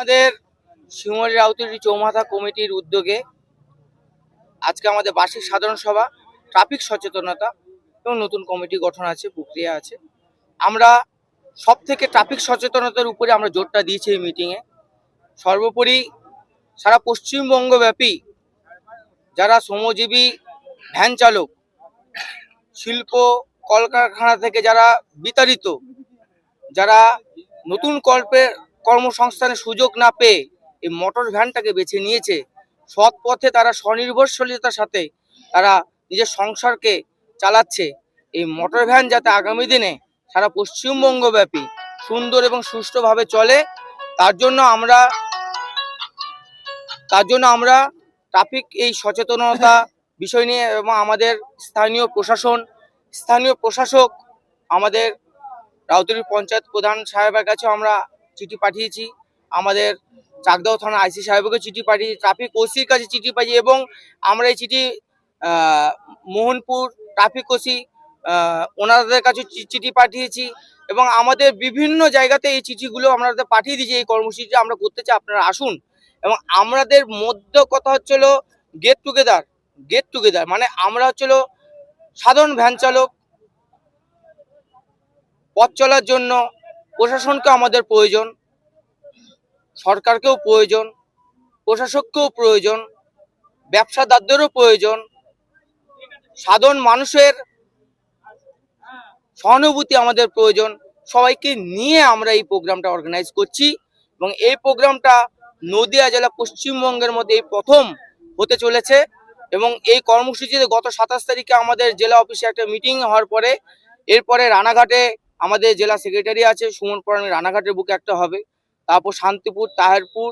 আমাদের শিমলি রাউতরি চৌমাথা কমিটির উদ্যোগে আজকে আমাদের বার্ষিক সাধারণ সভা, ট্রাফিক সচেতনতা এবং নতুন কমিটি গঠন আছে, প্রক্রিয়া আছে। আমরা সব থেকে ট্রাফিক সচেতনতার উপরে আমরা জোরটা দিয়েছি এই মিটিংয়ে। সর্বোপরি সারা পশ্চিমবঙ্গব্যাপী যারা শ্রমজীবী, ভ্যান চালক, শিল্প, কলকারখানা থেকে যারা বিতাড়িত, যারা নতুন কল্পে কর্মসংস্থানের সুযোগ না পেয়ে এই মোটর ভ্যানটাকে বেছে নিয়েছে। সৎ পথে তারা স্বনির্ভরশীলতার সাথে তারা নিজের সংসারকে চালাচ্ছে। এই মোটর ভ্যান যাতে আগামী দিনে সারা পশ্চিমবঙ্গব্যাপী সুন্দর এবং সুষ্ঠুভাবে চলে, তার জন্য আমরা, তার জন্য আমরা ট্রাফিক এই সচেতনতা বিষয় নিয়ে এবং আমাদের স্থানীয় প্রশাসন, স্থানীয় প্রশাসক, আমাদের রাউতরি পঞ্চায়েত প্রধান সাহেবের কাছে আমরা চিঠি পাঠিয়েছি। আমাদের চাকদাও থানা আইসি সাহেবকে চিঠি পাঠিয়েছি, ট্রাফিক ওসির কাছে চিঠি পাঠিয়ে এবং আমরা এই চিঠি মোহনপুর ট্রাফিক ওসি ওনাদের কাছে চিঠি পাঠিয়েছি এবং আমাদের বিভিন্ন জায়গাতে এই চিঠিগুলো আমরা পাঠিয়ে দিয়েছি। এই কর্মসূচিটা আমরা করতে চাই, আপনারা আসুন। এবং আমাদের মধ্যে কথা হচ্ছিল গেট টুগেদার গেট টুগেদার মানে আমরা হচ্ছিল সাধারণ ভ্যান চালক, পথ চলার জন্য প্রশাসনকে আমাদের প্রয়োজন, সরকারকেও প্রয়োজন, প্রশাসককেও প্রয়োজন, ব্যবসাদারদেরও প্রয়োজন, সাধারণ মানুষের সহানুভূতি আমাদের প্রয়োজন। সবাইকে নিয়ে আমরা এই প্রোগ্রামটা অর্গানাইজ করছি এবং এই প্রোগ্রামটা নদিয়া জেলা পশ্চিমবঙ্গের মধ্যে এই প্রথম হতে চলেছে এবং এই কর্মসূচিতে গত সাতাশ তারিখে আমাদের জেলা অফিসে একটা মিটিং হওয়ার পরে, এরপরে রানাঘাটে আমাদের জেলা সেক্রেটারি আছে, সুমন পরানি রানাঘাটের বুকে একটা হবে। তারপর শান্তিপুর, তাহেরপুর,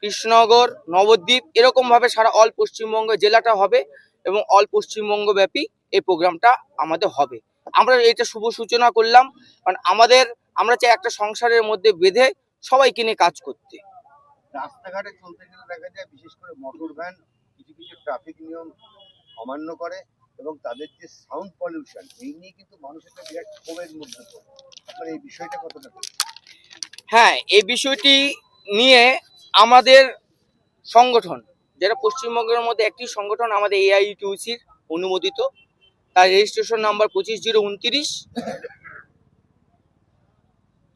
কৃষ্ণনগর, নবদ্বীপ, এরকম ভাবে সারা অল পশ্চিমবঙ্গ জেলাটা হবে এবং অল পশ্চিমবঙ্গ ব্যাপী এই প্রোগ্রামটা আমাদের হবে। আমরা এটা শুভ সূচনা করলাম, কারণ আমাদের, আমরা চাই একটা সংসারের মধ্যে বেঁধে সবাইকে নিয়ে কাজ করতে। রাস্তাঘাটে চলতে গেলে দেখা যায় বিশেষ করে মোটর ভ্যান কিছু কিছু ট্রাফিক নিয়ম অমান্য করে। এবং তাদের যে সাউন্ড পলিউশন এই নিয়ে কিন্তু মানুষ একটা বিরাট ক্ষোভের মধ্যে আপনার এই বিষয়টা কতটা হ্যাঁ এই বিষয়টি নিয়ে আমাদের সংগঠন, যেটা পশ্চিমবঙ্গের মধ্যে একটি সংগঠন, আমাদের এআইটিউসির অনুমোদিত। তার রেজিস্ট্রেশন নাম্বার পঁচিশ জিরো উনত্রিশ।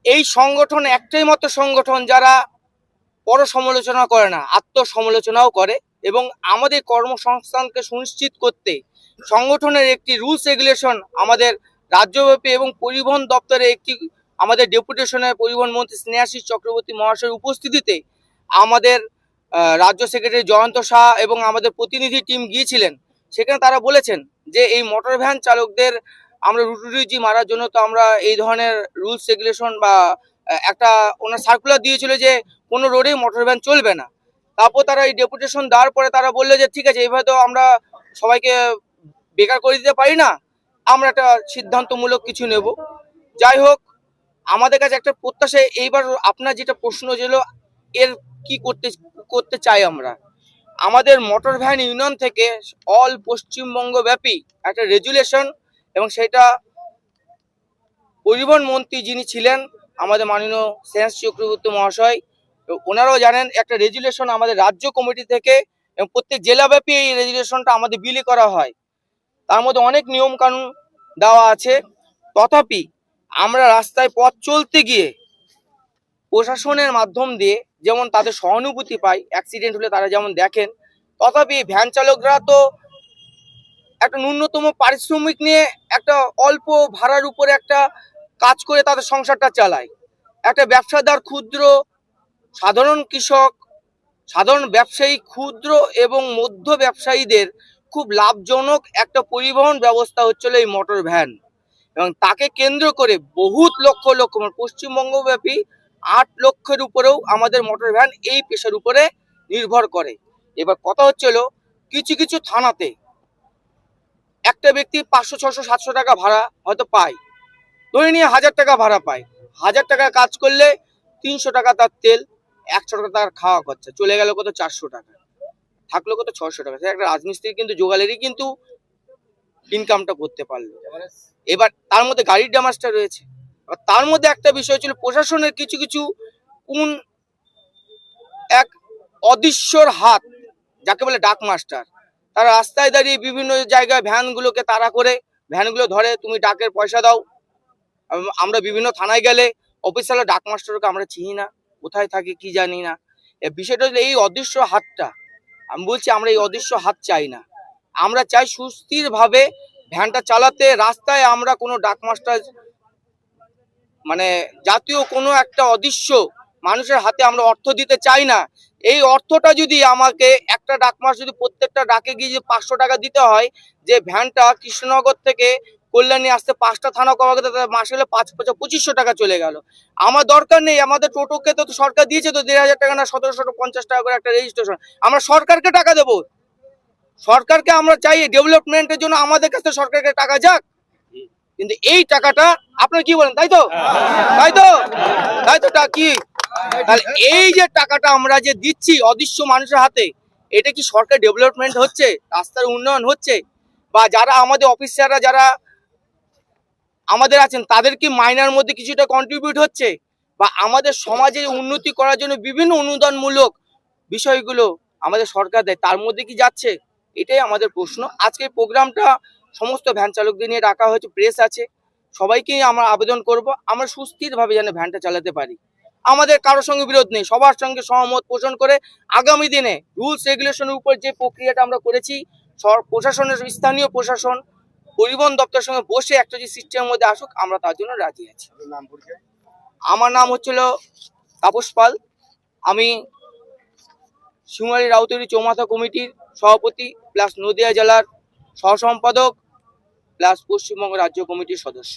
এই সংগঠন একটাই মাত্র সংগঠন যারা পর সমালোচনা করে না, আত্মসমালোচনাও করে এবং আমাদের কর্মসংস্থানকে সুনিশ্চিত করতে সংগঠনের একটি রুলস রেগুলেশন আমাদের রাজ্যব্যাপী এবং পরিবহন দপ্তরে একটি আমাদের ডেপুটেশনের পরিবহন মন্ত্রী স্নেহাশিস চক্রবর্তী মহাশয়ের উপস্থিতিতে আমাদের রাজ্য সেক্রেটারি জয়ন্ত শাহ এবং আমাদের প্রতিনিধি টিম গিয়েছিলেন। সেখানে তারা বলেছেন যে এই মোটর ভ্যান চালকদের আমরা রুটুরিজি মারার জন্য তো আমরা এই ধরনের রুলস রেগুলেশন বা একটা ওনার সার্কুলার দিয়েছিল যে কোনো রোডেই মোটর ভ্যান চলবে না। তারপর তারা এই ডেপুটেশন দেওয়ার পরে তারা বলল যে ঠিক আছে, এইভাবে তো আমরা সবাইকে বেকার করে দিতে পারি না, আমরা একটা সিদ্ধান্তমূলক কিছু নেব। যাই হোক, আমাদের কাছে একটা প্রত্যাশা, এইবার আপনার যেটা প্রশ্ন ছিল, এর কি করতে করতে চাই আমরা? আমাদের মোটর ভ্যান ইউনিয়ন থেকে অল পশ্চিমবঙ্গ ব্যাপী একটা রেজুলেশন এবং সেটা পরিবহন মন্ত্রী যিনি ছিলেন, আমাদের মাননীয় শ্রেয়াস চক্রবর্তী মহাশয়, ওনারাও জানেন একটা রেজুলেশন আমাদের রাজ্য কমিটি থেকে এবং প্রত্যেক জেলাব্যাপী এই রেজুলেশনটা আমাদের বিলি করা হয়। তার মধ্যে অনেক নিয়ম কানুন দেওয়া আছে। তথাপি আমরা রাস্তায় পথ চলতে গিয়ে প্রশাসনের মাধ্যম দিয়ে যেমন তাদের সহানুভূতি পাই অ্যাক্সিডেন্ট হলে তারা যেমন দেখেন, তথাপি ভ্যান চালকরা তো একটা ন্যূনতম পারিশ্রমিক নিয়ে একটা অল্প ভাড়ার উপরে একটা কাজ করে তাদের সংসারটা চালায়। একটা ব্যবসাদার ক্ষুদ্র, সাধারণ কৃষক, সাধারণ ব্যবসায়ী ক্ষুদ্র এবং মধ্য ব্যবসায়ীদের খুব লাভজনক একটা পরিবহন ব্যবস্থা হচ্ছিল এই মোটর ভ্যান এবং তাকে কেন্দ্র করে বহুত লক্ষ লক্ষ মানে পশ্চিমবঙ্গব্যাপী আট লক্ষের উপরেও আমাদের মোটর ভ্যান এই পেশার উপরে নির্ভর করে। এবার কথা হচ্ছিল কিছু কিছু থানাতে। একটা ব্যক্তি পাঁচশো ছশো সাতশো টাকা ভাড়া হয়তো পায়। ধরে নিয়ে হাজার টাকা ভাড়া পায়। হাজার টাকা কাজ করলে তিনশো টাকা তার তেল, একশো টাকা তার খাওয়া খরচা। চলে গেল কত চারশো টাকা। থাকল কত? ছশো টাকা। একটা রাজমিস্ত্রি কিন্তু জোগালেরই কিন্তু ইনকামটা করতে পারল। এবার তার মধ্যে গাড়ির ড্যামাজটা রয়েছে। তার মধ্যে একটা বিষয় ছিল, প্রশাসনের কিছু কিছু কোন এক অদৃশ্যর হাত, যাকে বলে ডাক মাস্টার, তারা রাস্তায় দাঁড়িয়ে বিভিন্ন জায়গায় ভ্যানগুলোকে তাড়া করে, ভ্যানগুলো ধরে, তুমি ডাকের পয়সা দাও। আমরা বিভিন্ন থানায় গেলে অফিসার ডাক মাস্টারকে আমরা চিনি না, কোথায় থাকে কি জানি না। বিষয়টা হলো এই অদৃশ্য হাতটা আমি বলছি আমরা এই অদৃশ্য হাত চাই না। আমরা চাই সুস্থিরভাবে ভ্যানটা চালাতে, রাস্তায় আমরা কোনো ডাক মাস্টার মানে জাতীয় কোনো একটা অদৃশ্য মানুষের হাতে আমরা অর্থ দিতে চাই না। এই অর্থটা যদি আমাকে একটা ডাক মাস যদি প্রত্যেকটা ডাকে গিয়ে যে পাঁচশো টাকা দিতে হয়, যে ভ্যানটা কৃষ্ণনগর থেকে কল্যাণী আসতে পাঁচটা থানা কমাকে মাস হলে পাঁচ পাঁচ পঁচিশশো টাকা চলে গেল। আমার দরকার নেই, আমাদের টোটোকে তো সরকার দিয়েছে তো দেড় হাজার টাকা না সতেরোশো পঞ্চাশ টাকা করে একটা রেজিস্ট্রেশন আমরা সরকারকে টাকা দেবো। সরকারকে আমরা চাই ডেভেলপমেন্টের জন্য আমাদের কাছে সরকারকে টাকা যাক। কিন্তু এই টাকাটা আপনারা কি বলেন, তাই তো? তাই তো? তাই তো কি? তাহলে এই যে টাকাটা আমরা যে দিচ্ছি অদৃশ্য মানুষের হাতে, এটা কি সরকার ডেভেলপমেন্ট হচ্ছে? রাস্তার উন্নয়ন হচ্ছে? বা যারা আমাদের অফিসাররা যারা আমাদের আছেন, তাদের কি মাইনার মধ্যে কিছুটা কন্ট্রিবিউট হচ্ছে? বা আমাদের সমাজে উন্নতি করার জন্য বিভিন্ন অনুদানমূলক বিষয়গুলো আমাদের সরকার দেয়, তার মধ্যে কি যাচ্ছে? এটাই আমাদের প্রশ্ন। আজকে প্রোগ্রামটা সমস্ত ভ্যান চালকদের নিয়ে রাখা হয়েছে প্রেস আছে। সবাইকেই আমরা আবেদন করব, আমরা সুস্থিরভাবে যেন ভ্যানটা চালাতে পারি। আমাদের কারোর সঙ্গে বিরোধ নেই, সবার সঙ্গে সহমত পোষণ করে আগামী দিনে রুলস রেগুলেশনের উপর যে প্রক্রিয়াটা আমরা করেছি প্রশাসনের, স্থানীয় প্রশাসন পরিবহন দপ্তরের সঙ্গে বসে একটা যে সিস্টেমের মধ্যে আসুক আমরা তার জন্য রাজি আছি। আমার নাম হচ্ছিল তাপস পাল। আমি শিঙারি রাউতরি চৌমাথা কমিটির সভাপতি প্লাস নদিয়া জেলার সহসম্পাদক প্লাস পশ্চিমবঙ্গ রাজ্য কমিটির সদস্য।